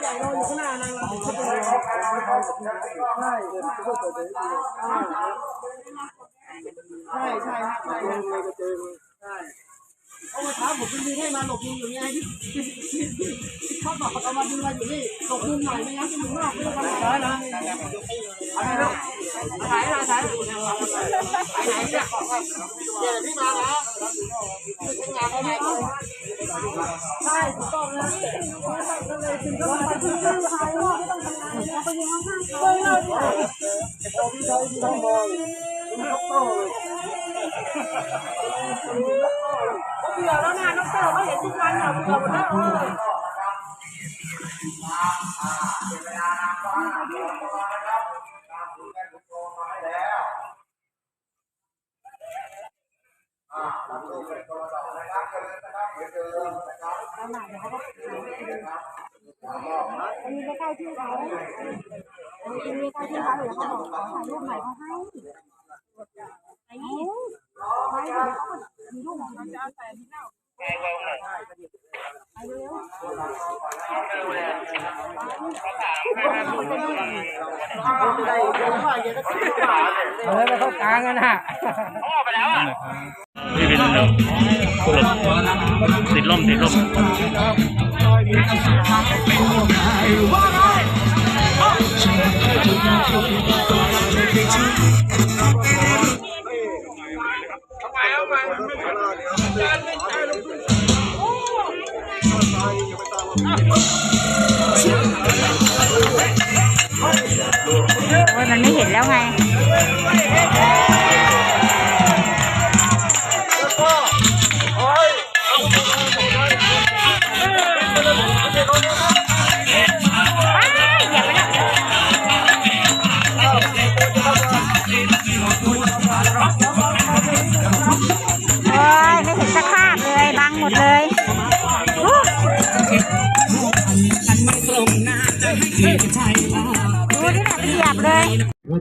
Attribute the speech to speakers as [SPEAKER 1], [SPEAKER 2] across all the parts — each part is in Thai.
[SPEAKER 1] ใหญ่เราอยู่ข้างหน้านางเราขึ้นไปเลยใช่ใช่ใช่ใช่ใช่ใช่ เอามาถามผมเป็นดีให้มาหลบมุมอยู่ไงเขาบอกเอามาดูมาอยู่นี่หลบมุมหน่อยไม่งั้นจะมุมนอกไม่ต้องมาถ่ายนะอะไรลูกถ่ายอะไรถ่ายถ่ายไหนเนี่ยเดี๋ยวพี่มาแล้วงานอะไรใช่ถูกต้องนะก็เลยถึงก็มาถึงก็ถ่ายว่าไม่ต้องทำงานแล้วไปอยู่ข้างๆเลยเลยพอพี่ใชายที่ต้องมองเขาโตเลย เบื่อแล้วนะน้องเต๋อไม่เห็นทุกวันอะเบื่อหมดแล้วเออ
[SPEAKER 2] อันนี้ใกล้ๆที่เขาอันนี้ใกล้ๆที่เขาเดี๋ยวเขาบอกถ่ายรูปใหม่เขาให้ไอ้ไม่เดี๋ยว รูปของเขาจะเอาใส่ที่เน่าไปเข้า
[SPEAKER 1] กลางกันนะ
[SPEAKER 3] นี่เป็นเราติดล่มติดล่ม
[SPEAKER 2] มันไม่เห็นแล้วไงโอ้ยไม่เห็นสักภาพเลยบังหมดเลยอู้ดู นี่แหละเหยียบเลย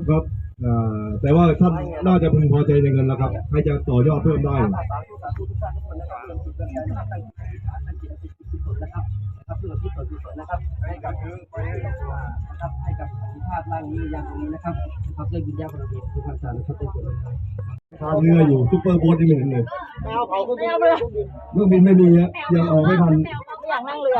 [SPEAKER 4] ครับอ่าแต่ว่าท่านน่าจะพึงพอใจในเงินแล้วครับให้จะต่อยอดเพิ่มได้
[SPEAKER 1] สาธุสาธุทุกท่านทุกคนนะครับรวมถึงการนะครับตั้งใจฐานตั้งจิตที่สุดนะครับนะครับเพื่อที่สุดที่สุดนะครับให้กับนะครับให้กับสันภาพร่างนี้อย่างตรงนี้นะครับนะครับด้วยวิญญาณบารมีที่พระอาจารย์นะครับได้เกิด
[SPEAKER 4] ทางเรืออยู่ซุปเปอร์โบ๊ทยังไม่เห็นเลย
[SPEAKER 1] แมวเขาก็ไม่เอาเลย
[SPEAKER 4] เครื่องบินไม่มีฮะยังออกไม่ทัน
[SPEAKER 2] อยากนั่งเรือ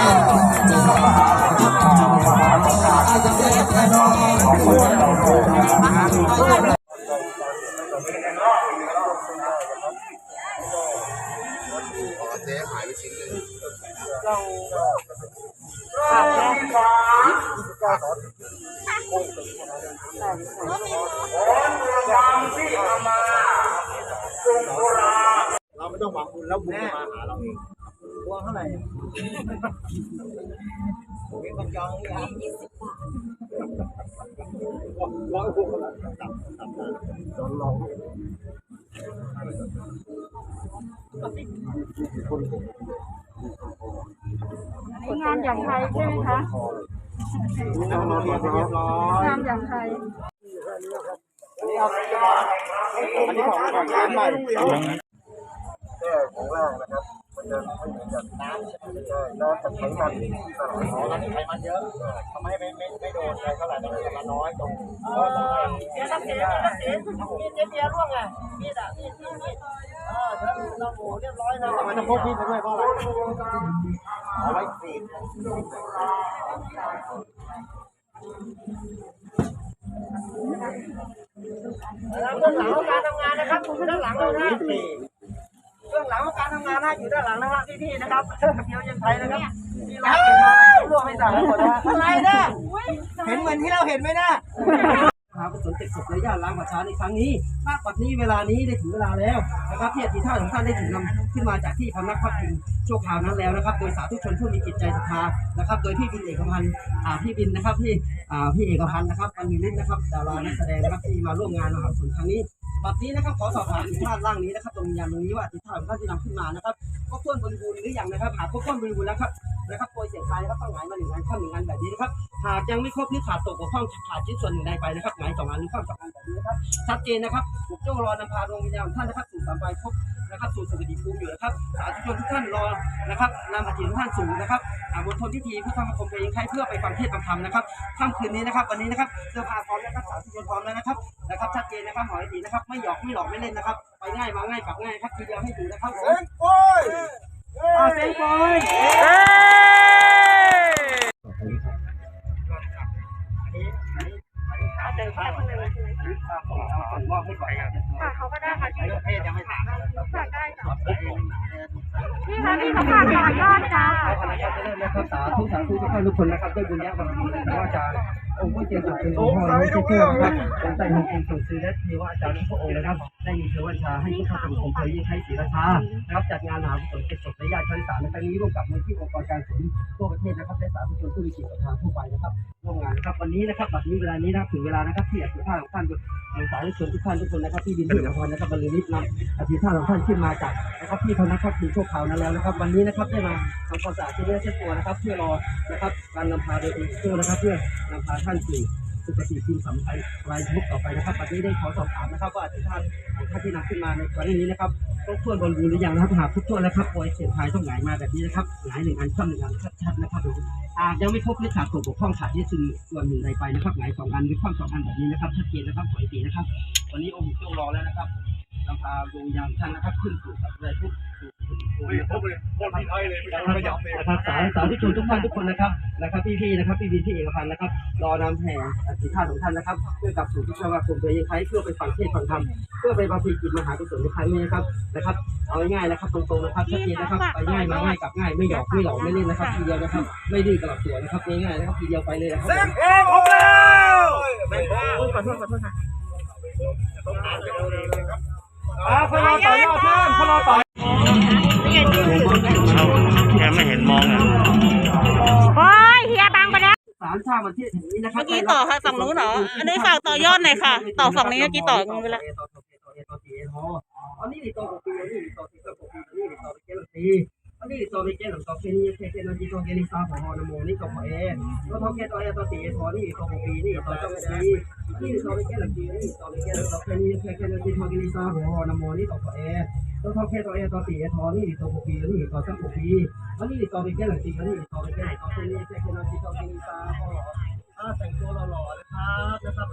[SPEAKER 1] เราไม่ต้องหวังบุญแล้วบุญจะมาหาเราเองพวงเท่าไหร่มีคนจองหรือยังยี่สิบบาทร้อยพวงละตับตับตับจนลอง
[SPEAKER 2] งานอย่างไทยใช่ไหมคะ
[SPEAKER 1] นอนนอนเรียบร้อย
[SPEAKER 2] งานอย่างไทย
[SPEAKER 1] อันนี้เอาอันนี้ของของร้านใหม่
[SPEAKER 4] แค่ของแรกนะครับ มันจะไม่เหมือนกันน้ำไม่ใช่น้ำกับไขมันที่ตลอด
[SPEAKER 1] อ๋อร้านนี้ไขมันเยอะทำให้ไม่ไม่ไม่โดนอะไรเท่าไหร่แต่ไขมันน้อยตรงเดี๋ยน้ำเสียน้ำเสียมีดเสียร่วงไงมีดอะมีดมีดมีดเออเดี๋ยวเราโหเรียบร้อยนะมันจะพกมีดไปด้วยเพราะอะไรเอาไว้กรีดแล้วเบื้องหลังการทำงานนะครับอยู่ด้านหลังเลยนะเบื้องหลั งของการทำงานนะอยู่ด้านหลังนะครับพี่ๆนะครับเดียวยังไทยนะครับที่เราเห็นมาร่วมให้สั่งหมดนะอะไรนะเห็นเหมือนที่เราเห็นไหมนะ
[SPEAKER 5] กุศลเก็บศพและญาติล้างป่าช้าในครั้งนี้ณบัดนี้เวลานี้ได้ถึงเวลาแล้วนะครับที่อธิษฐานของท่านได้ถูกนำขึ้นมาจากที่พำนักพักพิงชั่วคราวนั้นแล้วนะครับ โดยสาธุชนผู้มีจิตใจศรัทธานะครับ โดยพี่บินเอกพันธ์อ่าพี่บินนะครับพี่อ่าพี่เอกพันธ์นะครับปันมีฤทธิ์นะครับดารานักแสดงนะครับที่มาร่วมงานมหากุศลครั้งนี้ บัดนี้นะครับขอสอบถามถึงท่านร่างนี้นะครับตรงยันตรงนี้ว่าอธิษฐานของท่านที่นำขึ้นมานะครับก็ข้นบริบูรณ์หรือยังนะครับหากครบถ้นบริบูรณ์แล้วครับ นะครับโปรยเสียงทายนะครับต้องหงายมาหนึ่งงานข้ามหนึ่งงานแบบนี้นะครับหากยังไม่ครบหรือขาดตกบกพร่องขาดชิ้นส่วนหนึ่งใดไปนะครับหงายสองอันหรือความสองอันแบบนี้นะครับชัดเจนนะครับผมโจ้รอนำพาดวงวิญญาณท่านนะครับสู่สามใบครบนะครับสู่สุคติภูมิอยู่นะครับสาธุชนทุกท่านรอนะครับนำอาทิตย์ทุกท่านสู่นะครับอาบนทนพิธีพุทธธรรมคมเพลงใครเพื่อไปฟังเทศน์ฟังธรรมนะครับค่ำคืนนี้นะครับ วันนี้นะครับเสื้อผ้าพร้อมแล้วครับสาธุชนพร้อมแล้วนะครับนะครับชัดเจนนะครับหอไอตีนะครับ ไม่หยอกไม่หลอกไม่เล่นนะครับ ไปง่ายมาง่ายกลับง่ายครับทีเดียวให้ดูนะครับผม
[SPEAKER 4] โอ้ย
[SPEAKER 5] อ่าเซ็งปอย
[SPEAKER 3] เอ้ย
[SPEAKER 5] มอบให้ก่อนครับ
[SPEAKER 1] ฝากเขาก็ได้ค่ะพี่
[SPEAKER 5] เพศยังไม่ถามนะครับ
[SPEAKER 1] ฝากได้จ้ะพี่คะพี่เขาฝากต่อยอดจ้า
[SPEAKER 5] นะครับสาธุสาธุทุกท่านทุกคนนะครับด้วยบุญญาบารมีแต่ว่าอาจารย์ องค์พระเจ้าสุดเป็นองค์พ่อที่เชื่อครับองค์ใต้องค์เป็นสุดคือและเทวาอาจารย์พระองค์นะครับ ได้มีเทวชาให้พุทธธรรมคมเคยยิ่งใช้ศรีราชานะครับจัดงานมหากุศลเก็บศพและญาติชั้นสามในครั้งนี้ร่วมกับมูลที่องค์กรการกุศลทั่วประเทศนะครับและสาธุชนผู้มีจิตศรัทธาทั่วไปนะครับร่วมงานครับวันนี้นะครับบัดนี้เวลานี้นะครับถึงเวลานะครับที่อธิษฐานของท่านโดยสาธุชนทุกท่านทุกคนนะครับที่ดินที่อภรนะครับบรรลุนิพนำอธิษฐานของท่านขึ้นมาจากนะครับที่พนักพักดีชั่วคราวนั้นแล้วนะครับ วันนี้นะครับได้มาทำความสะอาดที่เนื้อเช็ดตัวนะครับ เพื่อรอนะครับการนำพาโดยเอกเตอร์นะครับเพื่อนำพาท่านสู่สุคติภูมิสัมพันธ์รายมุกต่อไปนะครับวันนี้ได้ขอสอบถามนะครับว่าอธิษฐานท่านที่นำขึ้นมาในครั้งนี้นะครับครบถ้วนบริบูรณ์หรือยังนะครับหากครบถ้วนแล้วครับโปรยเสียงทายต้องหงายมาแบบนี้นะครับหงายหนึ่งอันคว่ำหนึ่งอันชัดๆนะครับหากยังไม่ครบหรือขาดตกบกพร่องขาดที่ซึ่งส่วนหนึ่งใดไปนะครับหงายสองอันหรือคว่ำสองอันแบบนี้นะครับชัดเจนนะครับขอให้ดีนะครับ วันนี้องค์ทรงรอแล้วนะครับนำพาดวงวิญญาณท่านนะครับขึ้นสู่สัตว์เลยทุก สู่สุคติภูมินะครับนะครับสาสาธุชนทุกท่านทุกคนนะครับนะครับพี่พี่ๆนะครับพี่บินพี่เอกพันธ์นะครับรอนำแห่อธิษฐานของท่านนะครับ เพื่อกลับสู่ทุกสมาคมโดยยังใช้เพื่อไปฟังเทศน์ฟังธรรมเพื่อไปบำเพ็ญกิจมหากุศลในครั้งนี้นะครับนะครับ เอาง่ายๆนะครับตรงๆนะครับชัดเจนนะครับไปง่ายมาง่ายกลับง่ายไม่หยอกไม่หลอกไม่เล่นนะครับทีเดียวนะครับ ไม่ดื้อกลับตัวนะครับง่ายๆนะครับทีเดียวไปเลยนะครับ
[SPEAKER 4] เอ้ผมแล้ว
[SPEAKER 1] ขอโทษขอโทษค่ะ
[SPEAKER 5] อ่าคนรอต่อยอดเพื่อนคนรอต่อ
[SPEAKER 3] แกไม่เห็นมองอะ
[SPEAKER 1] โอ้ยเฮียบังไปแล้ว
[SPEAKER 5] ศาลชาติวันที่แห่งนี้นะครับ
[SPEAKER 6] เมื่อกี้ต่อค่ะฝั่งนู้นเหรอ อันนี้ฝากต่อยอดหน่อยค่ะ ต่อฝั่งนี้เมื่อกี้ต่อกันไปแล้ว
[SPEAKER 5] อันนี้ต่อปีอันนี้ต่อปีต่อปีอันนี้ต่อปีต่อปีอันนี้ต่อปีเกลต่อปีนี้เกลนี้ต่อเกลิซาของฮอนโมนี่ต่อเอแล้วต่อเกต่อเอต่อปีต่อนี่ต่อปีนี่ต่อเจ้าปีนี่ต่อปีเกลปีนี่ต่อปีเกลต่อปีนี้เกลนี้ต่อเกลิซาของฮอนโมนี่ต่อเอแตัวทองแค่ตัวเอตัวสี่ทอนี่ตัวหกปีแล้วนี่ตัวสักหกปีแล้วนี่ตัวเป็นแค่หลังปีอันนี้ตัวเป็นแค่ตัวเป็นแค่แค่นาทีตัวเป็นตาหล่อแต่งตัว
[SPEAKER 1] หล่อนะครับนะครับ